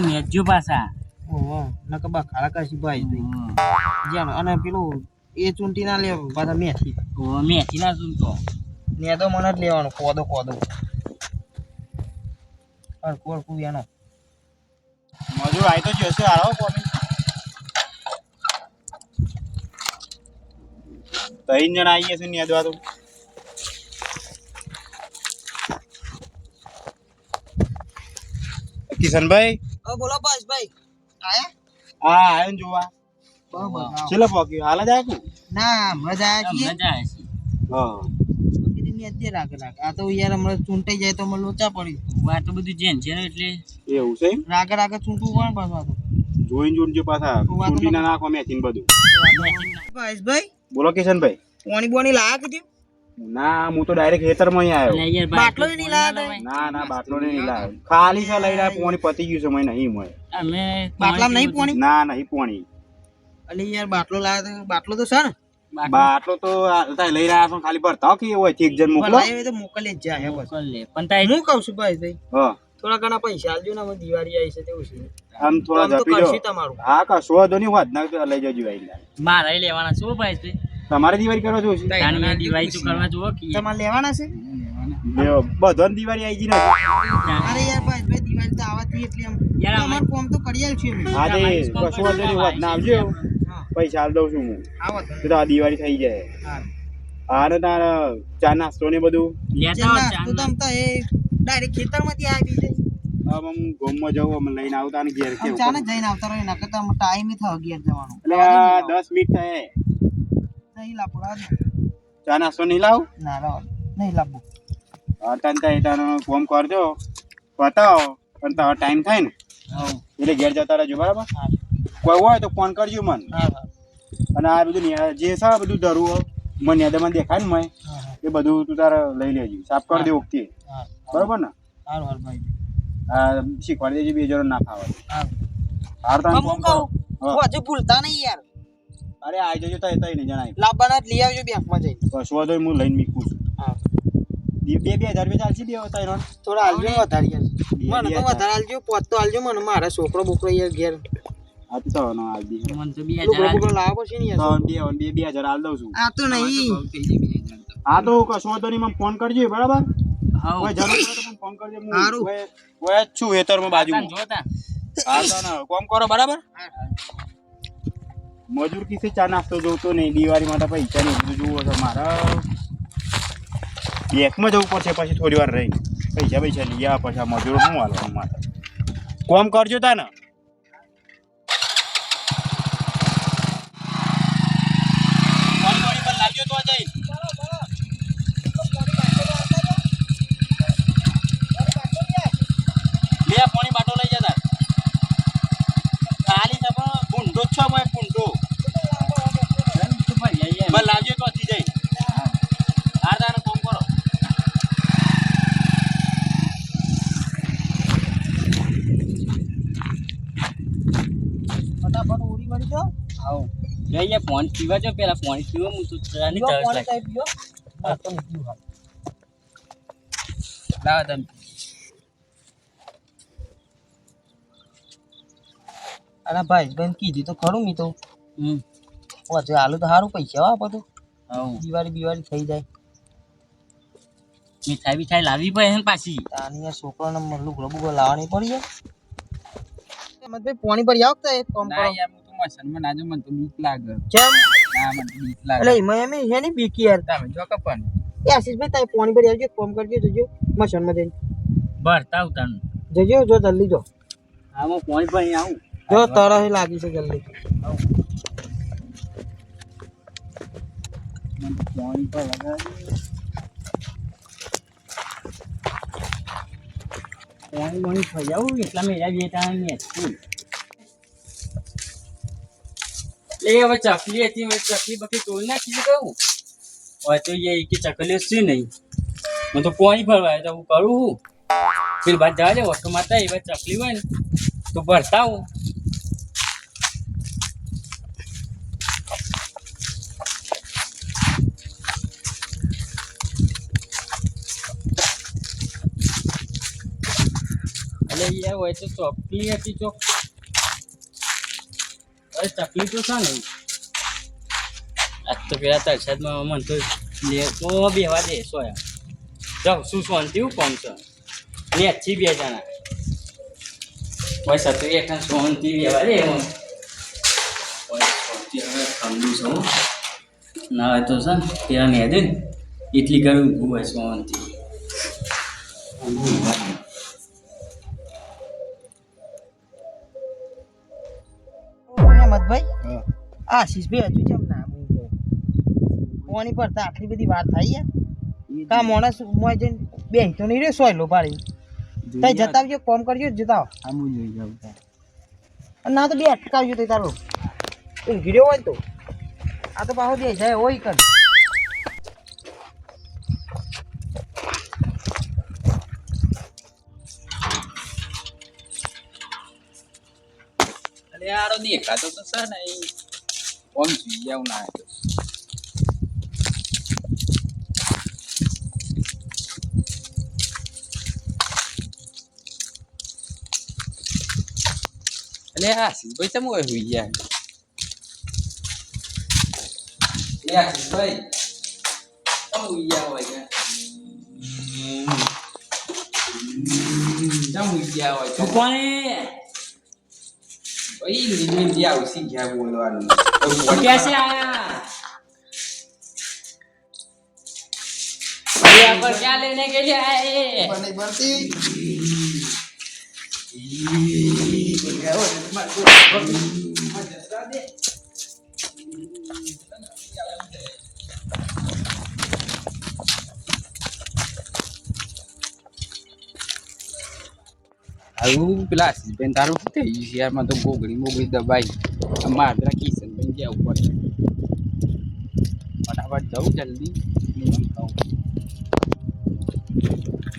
નેજો પાછા ઓહો નકર બા ખાડા ભાઈ જ્યાં અને પેલું એ ચૂંટી ના લેવું પાછા મેથી ઓ મેથી ના ચૂંટો નેદો મને જ લેવાનો કોદો કોદો અડકું કુ એનો મજૂર આવી તો જશે હારો કોમી ત્રણ જણા આવીએ છે નેદવા તો કિશનભાઈ? બોલો બસ ભાઈ આયા? હા આયો ને જોવા. બરાબર પોકી હાલ જ આયા ના મજા આવે છે. મજા આવે છે. હા. અત્યારે રાગ રાખ આ તો યાર હમણાં ચૂંટાઈ જાય તો મને લોચા પડી. આ તો બધું જેન છે ને એટલે? એવું છે? રાગે રાગે ચૂંટવું કોણ પાછું આ તો. જોઈને જોઈને જો પાછા ચૂંટી ના નાખો બધું. ભાઈ બોલો કિશનભાઈ. પોણી બોણી લાયા કીધું. ના હું તો ડાયરેક્ટ ખેતરમાં આવ્યો. બાટલો બાટલો નહીં લાયા ના ના બાટલો નહીં લાવ્યો ખાલી છે લઈ રહ્યા પોણી પતી ગયું છે મને નહીં મળે. અમે બાટલા નહીં પોણી? ના નહીં પોણી. અલે યાર બાટલો લાયા તો બાટલો તો સર બાટલો? બાટલો તો લઈ રહ્યા છો ખાલી ભરતા કે હોય એક જણ મોકલો. તો મોકલી જ જાય મોકલે પણ તાઈ હું કહું છું ભાઈ ભાઈ હા. થોડા ઘણા પૈસા આલજો ને હવે દિવાળી આવી છે તેવું છે. આમ થોડા જપી તમારું. હા કશો વાંધો નહીં વાત ના લઈ જજો ભાઈ મારા લેવાના શું ભાઈ? તમારે દિવાળી કરવા જવું છે? દિવાળી તો કરવા જુઓ કે તમારે લેવાના છે? લ્યો, દિવાળી આવી ગઈ ને. અરે યાર ભાઈ ભાઈ દિવાળી તો આવવાથી એટલે યાર, અમાર કોમ તો કરી આલ હા તે અમારી વાંધો નહીં હોત ના આવજો પૈસા આલ દઉં છું હું. તો. તો આ દિવાળી થઈ જાય. હા. હા ચા નાસ્તો ને બધું? લેતા આવો તું તમ તો એ ડાયરેક્ટ ખેતરમાંથી આવી જાય. આમ આમ ગોમમાં જવું અમે લઈને આવતા ને ઘેર આમ ચાને જઈને આવતા રહે નકર તો ટાઈમ થયો ઘેર જવાનો. એટલે આ દસ મિનિટ થાય. નહીં લાવો દે. ચા નાસ્તો નહીં લાવ? ના દે. નહીં લાવવું અટાન થાય તારો ફોન કરજો. બતાવો. પણ તારો ટાઈમ થાય ને. એટલે ઘેર જતા રહેજો બરાબર? કોઈ હોય તો ફોન કરજો મને. હા હા. અને આ બધું જે છે બધું હોય, મને યાદમાં દેખાય ને મેં હા હા. એ બધું તું તારે લઈ લેજો. સાફ કરી દે વખતે હા. બરોબર ને? આ શીખવાડી દેજો બે જણ ના ખાવા હાર તાર હજુ ભૂલતા નહીં યાર. અરે આઈ જજો તઈ તઈ નહીં જણાય. લાવવાના જ લઈ આવજો બેંકમાં જઈને. કશું વાંધો હું લઈને મીકું છું. હા. બે બે હજાર રૂપિયા ચાલશે બે ત્રણ થોડા હાલજો ને વધારે મને તો વધારે હાલજો પોત તો હાલજો મને મારા છોકરો બોકરો યાર ઘેર. આ તો હાલ દી મને તો બોકડો ને યાર બે બે બે હજાર હાલ દઉં છું. આ તો નહીં. હા તો કશું નહીં મને ફોન કરજો બરાબર? હા કોઈ જરૂર પડે તો મને ફોન કરજો હું કોઈ- કોઈ જ છું હેતરમાં બાજુમાં. જોતા. હા તો કોમ કરો બરાબર? મજૂર કિસે ચા નાસ્તો જોતો નહીં, દિવાળી માટે પૈસા નહીં, બધું જોવો છો મારા. બેંકમાં જવું પડશે પછી થોડી વાર રહી પૈસા પૈસા લઈ આવ્યા પછી મજૂરો શું હાલવાનું મારે કોમ કરજો તા ને પાણી તો બાટો લઈ જતા. ખાલી છે પણ ગુંડો છો મેં કુંડો બસ લાવજો તો થી જઈ હાર તારે કોમ કરો ફટાફટ ઉડી વળી જાઓ હાઉ ફોન પીવા જો પેલા ફોન પીવો હું તો પીઓ તરસ પાણી પીવો કાંઈ તો દો. લાવો તમે. અરે ભાઈ બેન કીધી તો ખરું મી તો. હમ. ઓ જો આલુ તો સારું પૈસા હો આપો તો. હાઉ દિવાળી બિવાળી થઈ જાય. મીઠાઈ બીઠાઈ લાવવી પડે પાછી. તાની છોકરાને મ- લુગડો લાવવાની પડી જાય ભાઈ પાણી પર આવ તો એક કામ કરો. હું તો મસનમાં ના જો તો બીક લાગે. કેમ? ના મને બીક લાગે. એટલે એમાં એમ હે ને બીકી યાર. તમે જો કપન. એ આશીષભાઈ તારે પાણી પર આવજો ફોન કામ કરજો જજો. મશનમાં જઈને. ભરતા તન જજો જો જલ્દી જો. હા હું પોણી પર અહીં આવું. જો તરસ લાગી છે જલ્દી. ફોન પર લગાવી પોણી પોણી થઈ જાવું એટલા મેળા બે ત્રણ ને સ્કૂલ એ હવે ચકલી હતી મેં ચકલી બકલી તોડી નાખી કહું હોય તો એ કે ચકલીઓ છે નહીં હું તો પોણી ભરવા તો હું કરું હું પેલી બાદ જવા જાય ઓટો માતા એ બાદ ચકલી હોય ને તો ભરતા હું એટલે એ હોય તો ચોકલી હતી ચોક અરે ચકલી તો છે ને. આજ તો પેલા તરસાદમાં મને તો લે તો બેવા દે સોયા જાઉં શું શાંતિ હું કોમ છે. ને છી બે જણા. પૈસા તો એકના શાંતિ બેવા દે એમ. સમજુ છું ના હોય તો છે ને, પેલા ને દે ને. એટલી ઊભું હોય શાંતિ. આશીષભાઈ હજુ કેમ ના બોલ્યો? કોની પર તો આટલી બધી વાત થઈ યાર? કા માણસ મોય જઈને બે તો નહીં રે સોયલો પાડી. તઈ જતા આવજો કોમ કરજો જતા. આમું જોઈ જાવ ના તો બે અટકાવજો તે તારો. ઊંઘી રહ્યો હોય તો. આ તો પાછો દે જાય હોય કર અરે આરો દેખાતો તો છે ને ઈ ઓમ જોઈએ આવું ના આવ્યો અલે આ ભાઈ તમે હોય હુઈ ગયા લે આશીષભાઈ તમે હુઈ ગયા હોય કે તમે હુઈ Oi, menino de alça, que é bom lá no. Que é भैया पर क्या लेने के लिए आए बने बनती ये क्या हो रहा है तुम्हारे આવું પેલા આશીષભાઈ તારું શું થઈ ગયું મને તો ગોગળી મોગડી દબાઈ મારા કિશનભાઈ ગયા ઉપર ફટાફટ જાઉં જલ્દી હું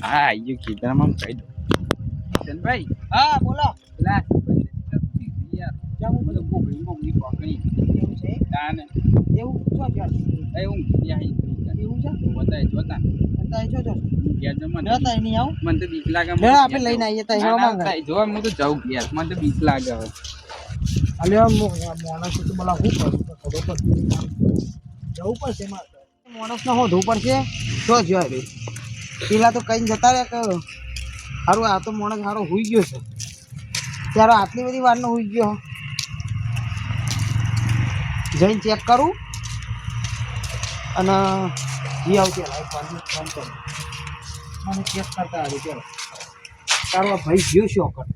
આવી ગયું ખેતરમાં કહી દઉં કિશનભાઈ હા બોલો પેલા ગોગડી મોગડી પકડી એવું છે એવું શું છે એ હું એવું છે બતાય જોતા અત્યારે જો જો ગયા જો મને ના તાઈ નહીં આવું? મને તો બીક લાગે લે આપણે લઈને આવીએ તાઈ હેવા હું તો જાઉં ગયા મને તો બીક લાગે હવે. અલે માણસ તો બોલા હું કરું? તો ખબર પડતી જવું પડશે મારે માણસને હોધવું પડશે? જો જો રે પેલા તો કઈ જતા રહ્યા કે સારું આ તો માણસ સારો હોઈ ગયો છે. ત્યારે આટલી બધી વારનો હોઈ ગયો. જઈને ચેક કરું. અને જી આવતી ફોન ફોન કરું. મને ચેક કરતા આવી ચાલો. તારો ભાઈ ગયો શોકર કર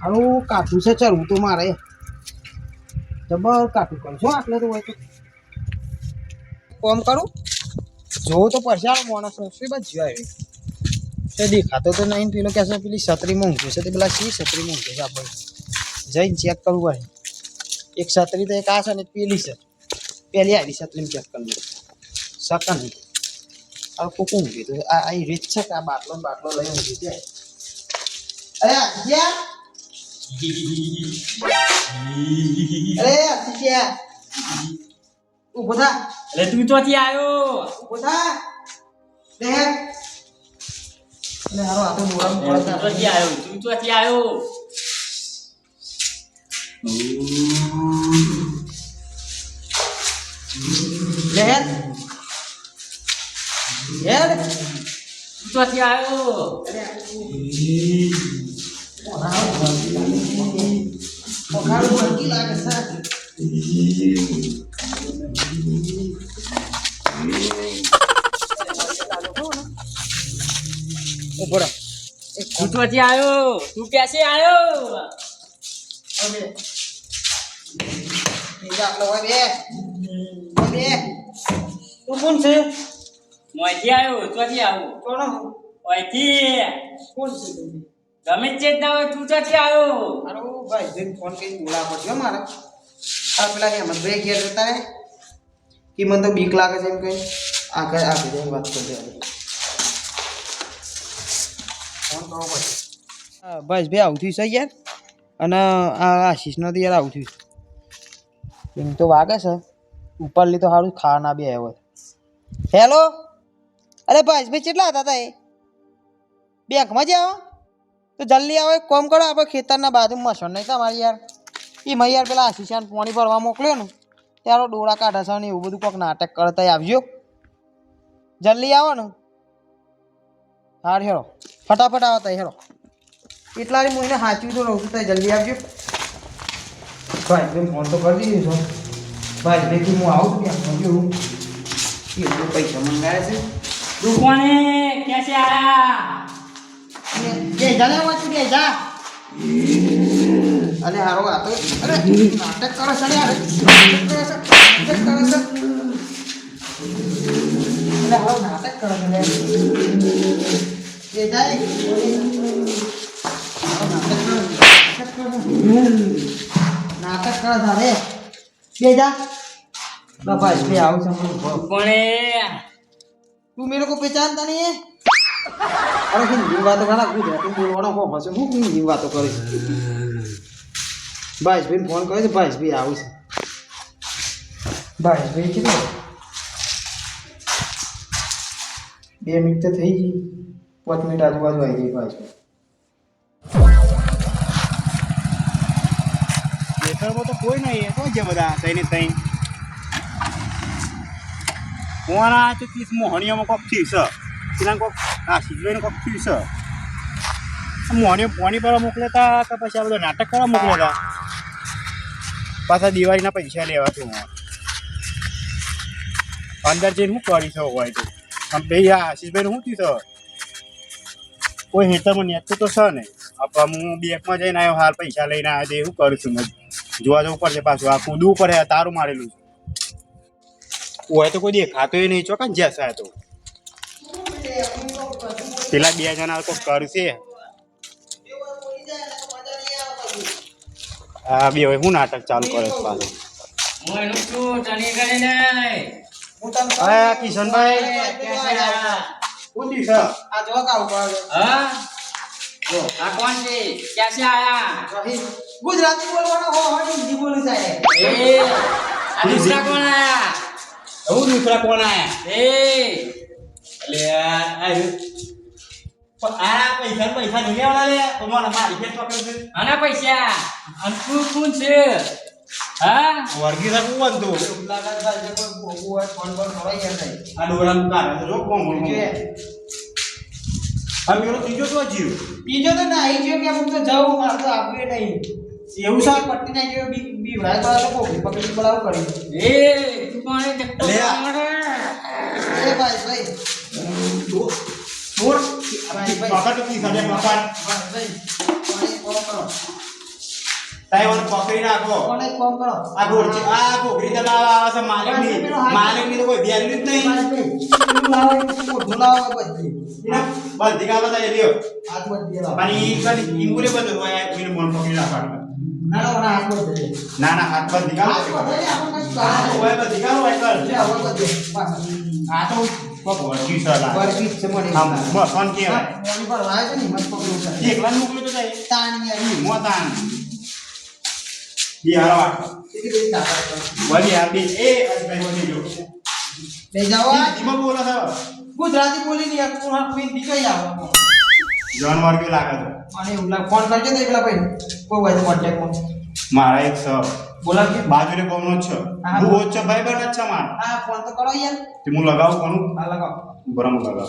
હારું કાઠું છે ચરવું તો મારે. જબર કાઠું કરું છું, આટલે તો હોય તો. કોમ કરું? જોવું તો પડશે આ માણસ શું બસ જોઈ તે દેખાતો તો નહીં, પેલો કે છે પેલી છત્રીમાં ઊંઘે છે, તે પેલા શી છત્રીમાં ઊંઘે છે આપણે જઈને ચેક કરવું હોય એક છત્રી તો એક આ છે ને પેલી છે. પેલી આવી છત્રીમાં ચેક કરી લો શકે Ờ, Tao có cùng thì tôi ai ai rít chắc ra bạc luôn bạc luôn lấy làm gì chứ. Ấy à, chị chị. Ấy à, chị chị. Ủa bota. Lấy tôi cho chị ai ô. Ủa bota. Đây. Này hả, tôi muốn muốn cho chị ai ô, tôi cho chị ai ô. Lên. યાર ચોથી આવ્યો ઓખાડું ભરકી લાગે sir ખૂટવાથી આવ્યો તું કેસે આવ્યો આપણે બે તું કોણ છે? આવ્યો તમે ચેત ના હોય તું ત્યાંથી આવ્યો. અરે ફોન કરીને બોલાવો પડશે મારે. આ પેલા ને અમર બ્રેક ગયા જતા ને તો બીક લાગે છે એમ કઈ આગળ કઈ આ વાત કરી ફોન કરવો પડશે. હા બસ ભાઈ આવું થયું છે યાર. અને આ આશીષનો યાર આવું થયું એમ તો વાગે છે. ઉપરલી તો સારું ખાવા ના બી આવ્યો હેલો અરે ભાઈ કેટલા હતા તા એ બેંકમાં જાઓ તો જલ્દી આવો, એક કોમ કરો, આપણે ખેતરના બાજુમાં છો નહીં તમારી યાર. એ એમાં યાર પેલા આશીષાને પાણી ભરવા મોકલ્યો ને, ત્યારે ડોળા કાઢા છે ને એવું બધું કોઈક નાટક કરતા આવજો. જલ્દી આવો ને. હાર હેરો ફટાફટ આવો તઈ હેરો એટલા હું એને સાચવી તો રહું છું તઈ જલ્દી આવજો. ભાઈ ભાઈ ફોન તો કરી દીધો ભાઈ હું આવું ત્યાં પૈસા મંગાયા છે. દુકાને કેસે આયા? જે જાને વાત કે જા. અરે હારો આ તો અરે નાટક કરો સડે અરે. નાટક કરો છે અરે હારો નાટક કરો સડે. જે જાય. નાટક કરો નાટક કરો. તારે બે જા ભાઈ બે આવું છે મને ઉભો. દુકાને તું મેરે को पहचानता नहीं है અરે હિન્દી વાતો ઘણા ગુજરાતી બોલવાનો હો હશે હું હિન્દી વાતો કરીશ ભાઈશભાઈ ફોન કર્યો છે ભાઈશભાઈ આવું છે ભાઈશભાઈ કેટલો બે મિનિટ તો થઈ ગઈ પાંચ મિનિટ આજુબાજુ આવી ગઈ ભાઈશભાઈ ખેતરમાં તો કોઈ નહીં તો છે બધા તઈને તઈ કોના તો ત્રીસ મોહણીઓમાં કોક થયું છે પેલા કોક આ સિજવાઈને કોક થયું છે મોહણીઓ પોણી પર મોકલે તા કે પછી આ બધો નાટક કરવા મોકલે તા પાછા દિવાળીના પૈસા લેવા છું હું અંદર જઈને હું કરી છે હોય તો આમ ભાઈ આ આશીષભાઈ શું થયું છે કોઈ હેતરમાં નેતું તો છે ને આપણે હું બેંકમાં જઈને આવ્યો હાલ પૈસા લઈને આવ્યો તો એવું કરું છું જોવા જવું પડશે પાછું આ કૂદવું પડે તારું મારેલું છે હોય તો કોઈ દેખાતો નહીં ચોકા જ્યાં છે તો પેલા બે જણા તો કરશે. હા બે હવે હું નાટક ચાલુ કરે પાછું. કિશનભાઈ. ગુજરાતી બોલવાનો હો હો હિન્દી બોલું સાહેબ એ આ દૂસરા કોણ આયા હું દૂસરા કોણ આયા એ. એટલે આ પણ આ પૈસા પૈસા નહીં લેવાના લે. મારી ખેત પકડ છે આના પૈસા? અને તું કોણ છે? હા? વર્ગી રાખવું બનતું આ ડોરા મુકા જો કોણ કોણ આ મેરો ત્રીજો તો જીવ બીજો તો નાઈ ગયો કે હું તો જાઉં મારે તો આપવું નહીં. એવું છે? પટ્ટી ગયો બી બી ભાઈ તો તો કોઈ પકડી બળાવ કરી. એ તું કોણ છે લે આ. એ ભાઈ ભાઈ. છોડ ભાઈ ભાઈ. પકડ તો કી સાડે પકડ ભાઈ. ભાઈ કોને કોમ કરો? તાઈ પકડી નાખો. કોને કોમ કરો? આ ગોરજી આ ગોગરી દબાવ આવે છે માલિકની માલિકની તો કોઈ વેલ્યુ જ નહીં. તું લાવો મોઢું લાવો બધી. બંધી કા બધા લ્યો. હાથ બધી પણ ઈ કદી બધું હોય મન પકડી રાખવાનું ના ના ઓના હાથ બધી ના ના હાથ બંધી કા હાથ બધી આપણે કઈ આ તો કામ હોય બંધી કા હોય કર લે હવે બધી પાછા આ તો કોક વર્ગી છે લા વર્ગી જ છે મને આમ મફન કેવાય મોની પર વાય છે ને મત પકડું છે એકલા મોકલ્યો તો જાય તાણી આવી. મોતાન બિહાર વાટ કેટલી બધી વળી આ બે એ ભાઈ વળી જો બે જાઓ આ. ધીમા ગુજરાતી બોલી ની તું હા કઈ આવે. જાનવર કે લાગે છે. અને એવું લાગ. ફોન કરજો તો એકલા ભાઈ. કોઈ હોય તો કોન્ટેક્ટમાં મારા એક સ બોલા કે બાજુને કોમનો છે. હા. જ છે ભાઈ બન છે માર. હા ફોન તો કરો યાર. તે હું લગાવું કોનું હા લગાવ. બરાબર નવરા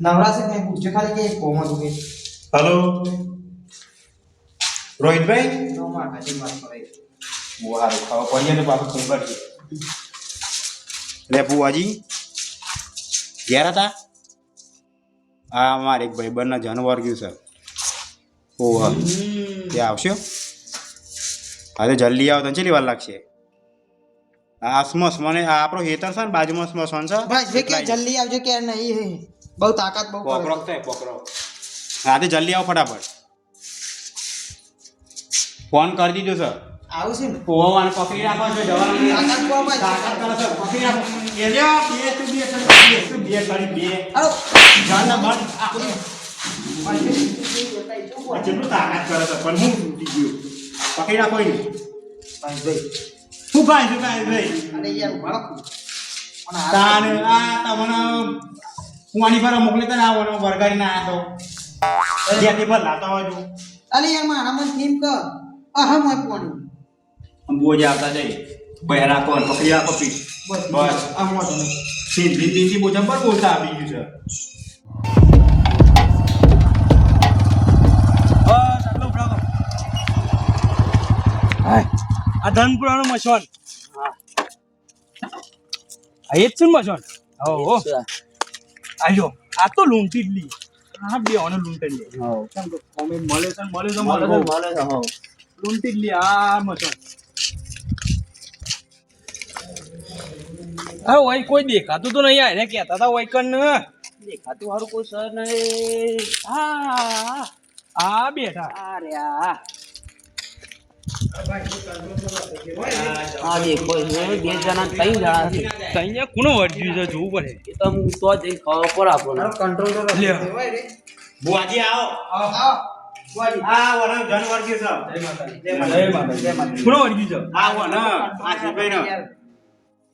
નવરાશે ને પૂછે ખાલી કે કોમ હતું કે? હેલો રોહિતભાઈ? નો માટા જે વાત કરે. હું સારું. ખાવા પડીએ ને પાછું ખબર છે. લે બુવાજી ઘેર હતા? આ મારે એક ભાઈ બંને જાનવર ગયું છે. ઓહ તે આવશો? હા તો જલ્દી આવો તને ચેલી વાર લાગશે? આ સ્મસ મને આ આપણો હેતર છે ને બાજુમાં સ્મશાન છે? ભાઈ કે જલ્દી આવજો કે નહીં હે બહુ તાકાત બહુ પોકરો કરે થાય પોકરો હા તો જલ્દી આવો ફટાફટ. ફોન કરી દીધો સર આવું છે ને? ઓવાને કોફી રાખો છો જવાનું તાકાત તાકાત કરો છો પકડી રાખો. એ લ્યો. બે તો બે તો બે તો બે કરી બે. આવો જાનના બંધ આખો ભાઈ જે તું બતાઈ જો આ તાકાત કરે છે પણ હું તૂટી ગયો. પકડી રાખો એને. ભાઈ ભાઈ શું ભાઈ છું ભાઈ ભાઈ અરે યાર અને આ તાને આ તમને હું આની પર મોકલી તને આવો વરગાડી ના આયા તો. જ્યાંથી ભર લાતા હોય અલે યાર મારા મન થીમ ક આહા મોય બોજે આવતા જઈ ભાઈ રાખો અને પકડી રાખો પીઠ. બસ બસ. આ મોટો હિન્દી હિન્દી બોજમ પર બોલતા આવી ગયું છે. આ આ એ જ છે ને મશોન? હો આજો આ તો લૂંટી લી. હા બે ઓને લૂંટી લે. કેમ મળે છે ને મળે તો મળે છે મળે છે. હો. લૂંટી લી આ મશોન. હા ઓય કોઈ દેખાતું તો નહીં એને કહેતા હતા ઓય કન. દેખાતું હારું કોઈ સર નહીં. હા. આ બેઠા. અરે આ આ દેખો એ બે જણા ત્રણ જણા છે? અહીંયા કોનો વર્જ્યું છે જોવું પડે. એ તો હું તો જઈને ખબર પર આપણને. કંટ્રોલ તો લે. રાખો હોય રે બુઆજી આવો. આવો બોડી આ વરણ જન વર્ગી છે. જય માતા જય માતા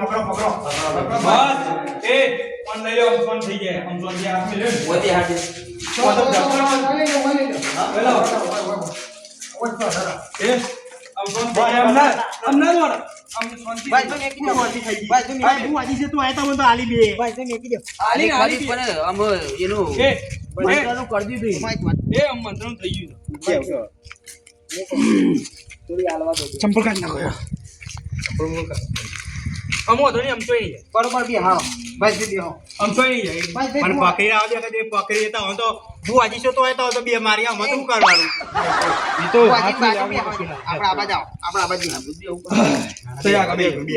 પકડો પકડો. બસ એ ફોન લઈ લો ફોન થઈ જાય. આમ ફોન જે લે. પોતે હાથે. ચલો ચલો ચલો લઈ લો લઈ લો. પેલો એ આમ ફોન થઈ જાય. ના આમ ના દોડા આમ ફોનથી ભાઈ તો મેકી દો ભાઈ તો મેકી દો બુઆજી છે તું આયતા મને આલી બે. ભાઈ તો મેકી દો. આલી આલી પણ આમ એનું એ એ. મંત્રનું કરી દીધું. એ આમ મંત્રનું થઈ ગયું. ચંપલ કાઢ નાખો. અમો નહીં તો નહીં જાય. બરોબર બી હા. ભાઈ બી હો. આમ તો નહીં જાય. ભાઈ પણ બી પકડી આવો દે પકડી લેતા હો તો હું આજી છો તો આયતા હોય તો બે મારી આમ શું કરવાનું. એ તો આપણે હાથ આ લઈ બાજુ આવું આપણે આ બાજુ આપણે આ બાજુ તો યાર બે બે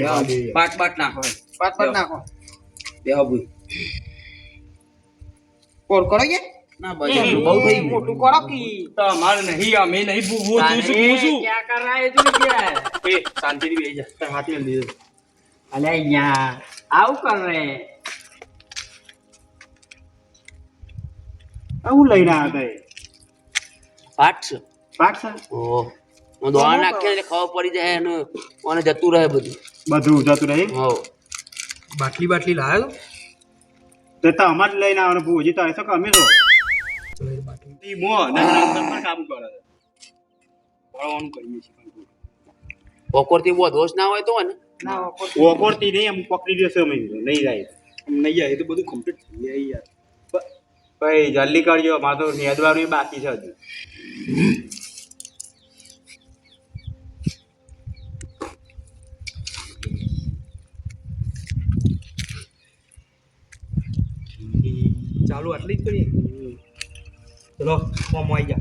પાટ પાટ નાખો. પાટ પાટ નાખો. બે હબુઈ કોલ કરો કે લઈને આવ્યા તે પાઠ પાઠ ઓ ખબર પડી જાય એનું મને જતું રહે બધું. બધું જતું રહે હો. બાટલી બાટલી લાવ્યો તો? અમારે લઈને આવવાનું ભૂજી તો અમે તો? ઈ મો ના કરે છે. ભણવાનું કરીએ છીએ બપોરથી બહુ દોષ ના હોય તો ને? ના નહીં આમ પકડી દેશે અમે. નહીં જાય. નહીં જાય તો બધું કમ્પ્લીટ થઈ જાય યાર. ભાઈ જલ્દી કરજો મારે તો નેદવાનું બાકી છે હજુ. ચાલુ આટલી જ કરીએ? lo mau aja.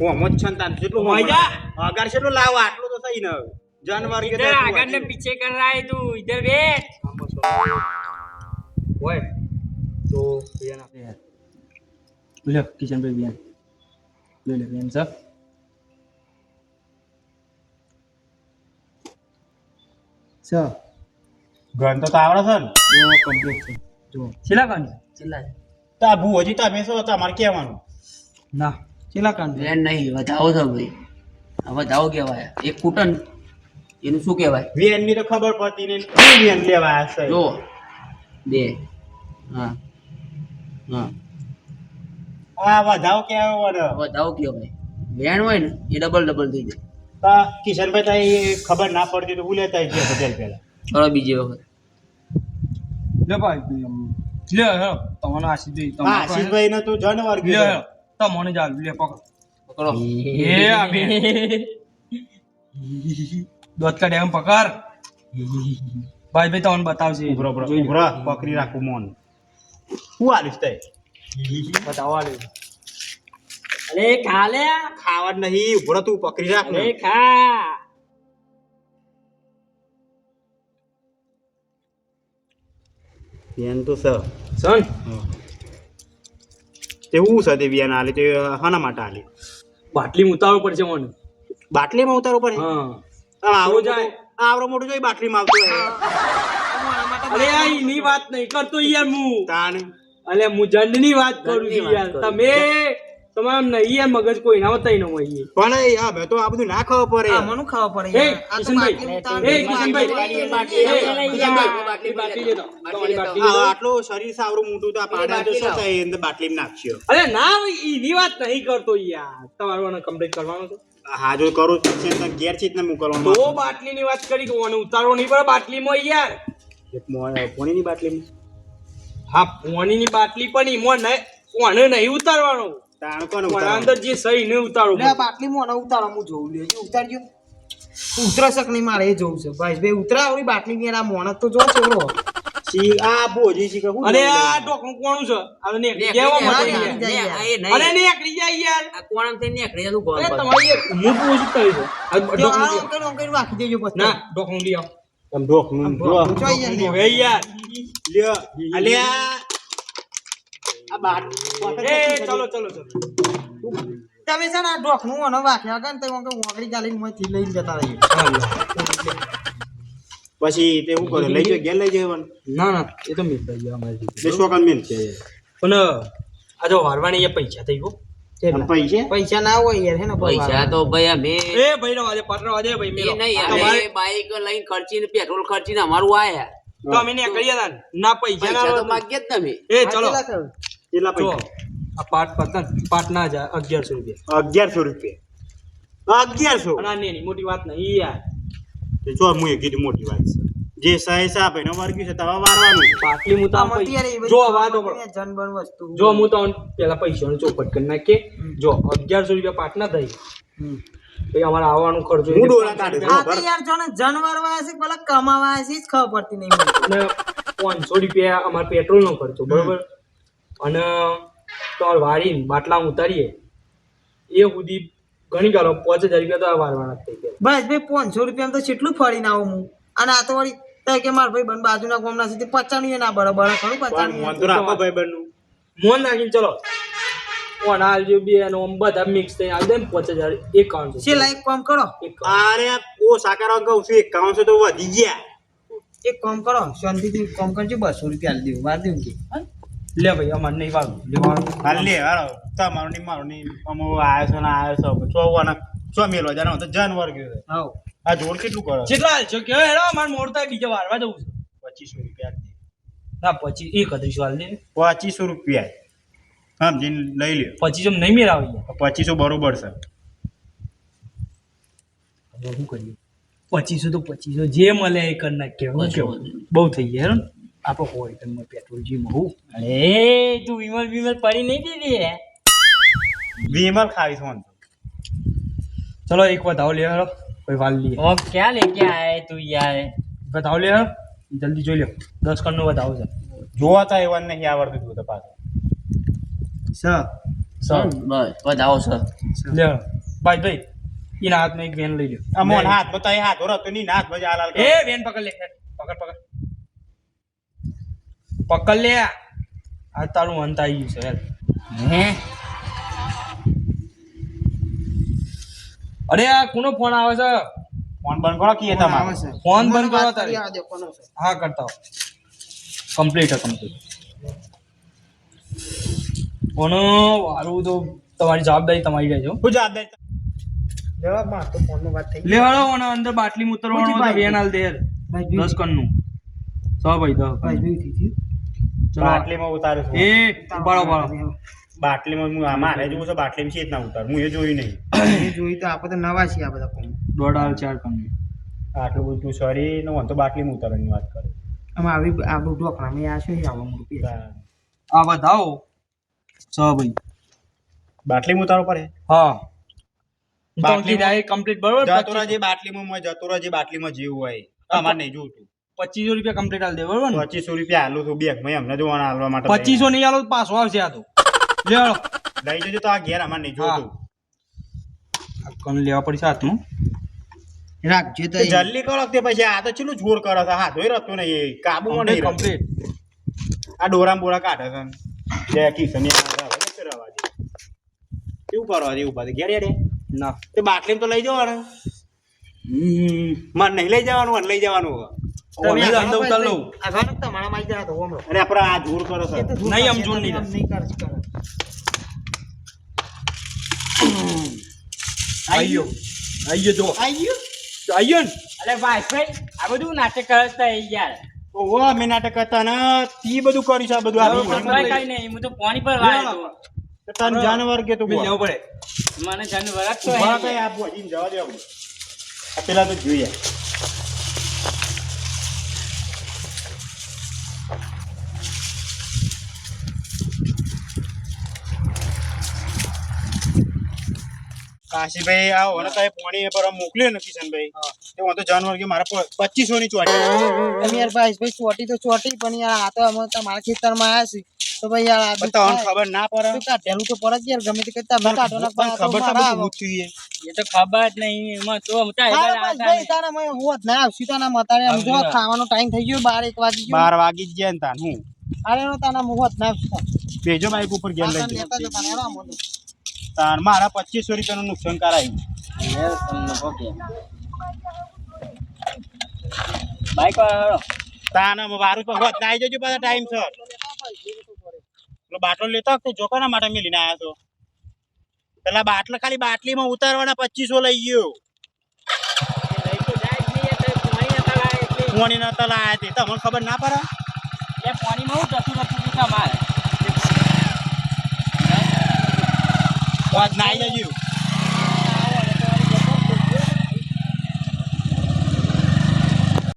Mau cantan sih lu mau aja. agar sih lu lawat lu tuh saya eh. januari kita akan lebih cek lah itu itu be woi tuh dia nak iya. lihat lihat kisah bebian lihat bebian sah sah Ganteng tawaran, yuk kompleks, silakan. તો ભૂ હજી તમે શું તમારે કહેવાનું. ના છેલ્લા કાંડ બેન નહીં વધાવો છે ભાઈ. વધાવો કહેવાય. એક કૂટન એનું શું કહેવાય? વેનની તો ખબર પડતી નહીં. કઈ વેન લેવા હશે જો બે. હા હા. આ વધાવ કહેવાય ને વધાવો કહેવાય. બેન હોય ને એ ડબલ ડબલ થઈ જાય. તા કિશનભાઈ તાઈ ખબર ના પડતી તો હું લેતા ગયા બધા પહેલા ચલો બીજી વખત. લે ભાઈ બતાવશે ઉભરો ઉભરો પકડી રાખું મન. હું આલીશ તે બતાવો આલીશ. અરે ખા લે. ખાવા નહીં ઉભરો તું પકડી રાખ અરે ખા. Bien, tú sabes. સન તે હું છે તે વેન આલી તે હાના માટે આલે બાટલી ઉતારવું પડશે મને. બાટલીમાં ઉતારવું પડે? હા. આ આવડો જાય. આવરો આ આવડો મોટો જોઈ બાટલીમાં આવતો હોય. અરે આ એની વાત નહીં કરતો યાર હું. તાણ. અલે હું જંડની વાત કરું છું યાર. તમે તમામ નહીં મગજ કોઈ ના વતાઈ ન હોય પણ એ આ હવે તો આ બધું ના ખાવા પડે આમાંનું ખાવા પડે એ કિશનભાઈ એ કિશનભાઈ બાટલી બાટલી બાટલી બાટલી. બાટલી. બાટલી. આટલું શરીર સાવરું મોટું તો આ પાડા જો થાય અંદર બાટલીમાં નાખશો અરે ના ઈની વાત નહીં કરતો યાર તમારું આને કમ્પ્લીટ કરવાનું છે હા જો કરું ને ઘેર છે ને મોકલવાનું તો બાટલીની વાત કરી કે ઓને ઉતારવો નહીં પડે બાટલીમાં યાર એક મો- પોણીની બાટલીમાં હા પોણીની બાટલી પણ ઈમો નહીં ઓને નહીં ઉતારવાનો તાણ કોને પણ અંદર જે સહી નહીં ઉતારવો લે બાટલી મોને ઉતારો હું જોઉં લે ઉતારજો ઉતરે નહીં મારે એ જોવું છે ભાઈ ભાઈ ઉતરા બાટલી ની આ મોણસ તો જો છોડો સી આ બોજી સી કે હું આ લઉં. કોણું છે હવે ને કેવા. ને, એ અરે નહીં. નીકળી જાય યાર આ કોણમથી નીકળી જાય, તું કોણ તમારી હું પૂછું છું તઈ આ આવો. અંકલ અંકલ રાખી દેજો પછી ના ઢોકણું લઈ આવો આમ ઢોકનું જો. જોઈ જાય ને. હવે યાર લ્યો. અલ્યા. આ બાટ એ ચલો ચલો ચલો. તમે છે ને આ ડોખનું ઓને વાખ્યા આગળ ને તો અંકલ વાંકડી ગાલીને મોંથી લઈને જતા રહીએ. પછી તે હું કરે? લઈ જાય ઘેર લઈ જાય ના ના એ તો મિલ ગયો અમારી રીતે. બે છે. પણ આ જો વારવાની એ પૈસા થઈ ગયો. પૈસા? ના હોય યાર હે ને પૈસા તો ભાઈ અમે એ ભાઈ પાત્ર રવા ભાઈ મેલો. નહીં બાઈક લઈને ખર્ચીને પેટ્રોલ ખર્ચીને અમારું આયા. તો અમે ને કરીએ ના પૈસા ના તો માગ્યા જ તમે. એ ચલો. કેટલા જો પૈસા? આ પાટ પતન પાટ ના જાય અગિયારસો રૂપિયા. અગિયારસો રૂપિયા. અગિયારસો? ના આ મોટી વાત નહીં યાર. તે જો હું એ કીધું મોટી વાત છે. જે સહી સાપ એનો વર્ગ્યું છે તવા વારવાનું પાટલી હું તો જો વાત સાંભળો. જન વસ્તુ. જો હું તો પેલા પૈસા ચોપટ કરી નાખે જો અગિયારસો રૂપિયા પાટ ના થઈ પછી અમારે આવવાનું ખર્ચો હું ડોલા કાઢું આ તો યાર જો ને જનવર વાસી પેલા કમાવા છે જ ખબર પડતી નહીં મને. અને પાંચસો રૂપિયા અમારે પેટ્રોલ નો ખર્ચો બરોબર? અને તમારે વારી બાટલા ઉતારીએ. એ સુધી ઘણી ગાલો પાંચ હજાર રૂપિયા તો આ વારવાના જ થઈ ગયા. બસ ભાઈ પાંચસો રૂપિયા તો કેટલું ફરીને આવું હું. અને આ તો વળી તો કે મારા ભાઈ બંધ બાજુના ગામના છે તે પચાનું ના બરાબર બળે ખરું પચાનું મોન તો રાખો ભાઈબંધનું. મોન નાખીને ચલો. કોણ હાલજો બે અને આમ બધા મિક્સ થઈ આવજો ને પાંચ હજાર એકાઉન્ટ છે લાઈક કોમ કરો. અરે ઓ સાકાર કહું છું એકાવનસો તો વધી ગયા. એક કામ કરો શાંતિથી કામ કરજો બસો રૂપિયા દેવું વાર દેવું કે. લે ભાઈ અમાર નહીં વાળું લેવાનું. હાલ લે હાલો. તમારું નહીં મારું નહીં. અમો આયો છો ને આયો છો. ચોવાના ચો મેલો જાનો તો જાનવર ગયો હા આ જોડ કેટલું કરો? કેટલા હાલ છો કે હેડો અમારે મોડ થાય વારવા જવું છે. પચીસો રૂપિયા. ના પછી એકત્રીસો હાલ દે પચીસો રૂપિયા. સમજીને લઈ લ્યો. પચીસો નહીં મેળાવી પચીસો બરોબર છે. હવે શું કરીએ પચીસો તો પચીસો. જે મળે એ કરી નાખીએ. હું બહુ થઈ ગયા આપણે હોય તમે પેટ્રોલજી હોઉં અરે તું વિમલ વિમલ પડી નહીં દીધી વિમલ ખાવી છે ચલો એક વધાવો લે હરો કોઈ વાલ લે ઓ ક્યાં લેકે આય તું યાર? વધાવો લે હેરો જલ્દી જોઈ લો. દસ કણનો વધાવ છે. જોવા તા એવા નહીં આવડતું તું તો પાછું. સ. બસ બતાવો સર લે. ભાઈ ભાઈ એના હાથમાં એક વેન લઈ લો મોન હાથ બતાય હાથ ઓરતો તો ની હાથ બજા હાલ હાલ એ વેન પકડ લે પકડ પકડ. પકડ લે. આ તારું અંત આવી ગયું છે યાર હે? અરે આ કોનો ફોન આવે છે? ફોન બંધ કરો કે તમારો. ફોન બંધ કરો તારે. કરી આ દે કોનો છે. હા કરતા હો કમ્પ્લીટ કમ્પ્લીટ કોનો? વારું તો તમારી જવાબદારી તમારી રહેજો હું. જવાબદારી જવાબ તો ફોન વાત થઈ લેવાડો અને અંદર બાટલી મૂતરવાનો તો નું વેન હાલ દે ભાઈ કણનું. સો ભાઈ દસ ભાઈ થઈ બાટલીમાં ઉતારું છું. એ ઉપાડો ઉપાડો. બાટલીમાં હું આમાં જોઉં છું બાટલીમાં છે જ ના ઉતાર? હું એ જોયું નહીં. એ જોઈ તો આપણે નવા છીએ આ બધા દોઢ હાલ ચાર કણનું આટલું બધું સોરી નો તો બાટલીમાં ઉતારવાની વાત કરું. આમાં આવી આ બધું ઢોકળા મેં આ શું આવવાનું રૂપિયા આ બતાવો સો ભાઈ. બાટલીમાં ઉતારવો પડે? હા. બાટલી કમ્પ્લીટ બરોબર જતો જે બાટલીમાં જતો જે બાટલીમાં જેવું હોય. અમારે નહીં જોતું. પચીસો રૂપિયા કમ્પ્લીટ આલ દે બરોબર ને? પચીસો રૂપિયા આલું છું માં એમને જોવાના આલવા માટે પચીસો નહીં આલો તો પાછો આવશે આ તો. લેવાડો લઈ જજો તો આ ઘેર અમાર નહીં જોતું. આ કણ લેવા પડશે હાથમાં? રાખજો તો જલ્દી કરો તે પછી આ તો ચેલું જોર કરે છે? હાથ હોય રહેતું નહીં કાબુમાં નહીં કમ્પ્લીટ આ ડોરામ બોરા કાઢે છે. ને. જે કિશન એ રવા દે, તો રવા દે. કેવું કરવા દે ઊભા ઘેર યાર ના. તે બાટલી તો લઈ જવાનું. મને નહીં લઈ જવાનું મને લઈ જવાનું તમે તમે અંદર ઉતાર લઉં આ ઘર તમારા માં જાય તો હમણો અરે આપણે આ જોર કરો સર. નહીં, આમ જોર નહીં નહીં કર કર. આઈ ગયો જો આઈ ગયું આઈ અરે ભાઈ ભાઈ આ બધું નાટક કરતા યાર. ઓહો અમે નાટક કરતા ને તી બધું કર્યું છે આ બધું આ કઈ. નહીં હું તો પાણી પર વાળ્યો તો તને જાનવર કે તું બિલ. જવું પડે. મને જાનવર જ તો હે. આ જવા દેવું પેલા તો જોઈએ. કાશીભાઈ આ ઓને તો પાણી પર મોકલ્યો ને કિશનભાઈ. તે હું તો જાનવર કે મારા પચીસો ની ચોટી. તમે યાર ભાઈ ભાઈ ચોટી તો ચોટી પણ યાર આ તો અમે તમારા ખેતરમાં આવ્યા છીએ. તો ભાઈ યાર આ પણ ખબર ના પડે? તો કાઢેલું તો પડે યાર ગમે તે કરતા મને કાઢો ના પણ ખબર તો બધું ઊંચું એ તો ખબર જ નહીં એમાં તો મતા ભાઈ. તારા મેં હોત ના આવશું તાના મતારે આમ જો ખાવાનો ટાઈમ થઈ ગયો બાર એક વાગી ગયો. બાર વાગી ગયા ને તાન હું. અરે નો તાના મુહત ના આવશું ભેજો બાઈક ઉપર ગયા લઈ જતા તાન મારા પચીસો રૂપિયાનું નુકસાન કરાયું બાઈક તાન મારું તો હોત. ના આવી જજો પાછા ટાઈમ સર બાટલો લેતો વખતે જોકાના માટે મેલીને આવ્યા છો. પેલા બાટલા ખાલી બાટલીમાં ઉતારવાના પચીસો લઈ ગયો. પાણી નતા લાયા તે. તમને ખબર ના પડે? એ પાણીમાં હું જતું નથી તમારે હોત ના આવી જજો